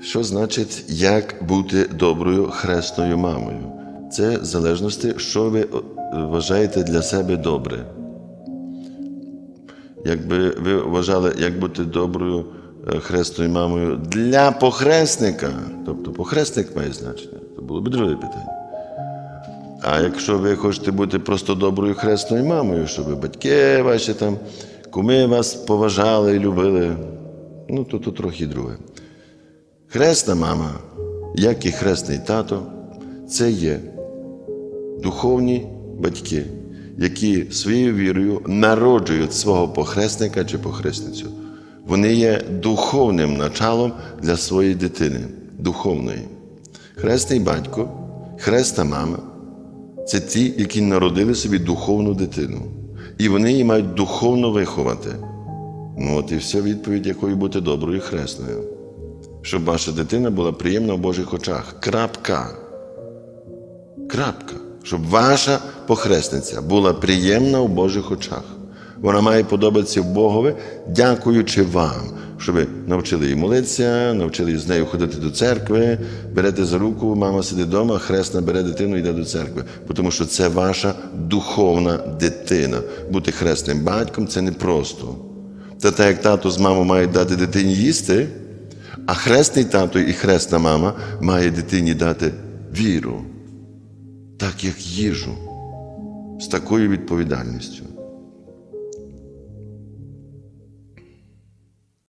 Що значить, як бути доброю хресною мамою? Це в залежності, що ви вважаєте для себе добре. Якби ви вважали, як бути доброю е, хресною мамою для похресника, тобто похресник має значення, то було б друге питання. А якщо ви хочете бути просто доброю хресною мамою, щоб батьки ваші там, куми вас поважали і любили, ну то тут трохи друге. Хресна мама, як і хресний тато, це є духовні батьки, які своєю вірою народжують свого похресника чи похресницю. Вони є духовним началом для своєї дитини, духовної. Хресний батько, хресна мама це ті, які народили собі духовну дитину. І вони її мають духовно виховати. Ну от і вся відповідь, якою бути доброю хресною. Щоб ваша дитина була приємна в Божих очах. Крапка. Крапка. Щоб ваша похресниця була приємна у Божих очах. Вона має подобатися Богові, дякуючи вам, що ви навчили її молитися, навчили з нею ходити до церкви, берете за руку, мама сидить вдома, хресна бере дитину і йде до церкви. Тому що це ваша духовна дитина. Бути хресним батьком це непросто. Це так, як тато з мамою мають дати дитині їсти, а хресний тато і хресна мама має дитині дати віру, так як їжу, з такою відповідальністю.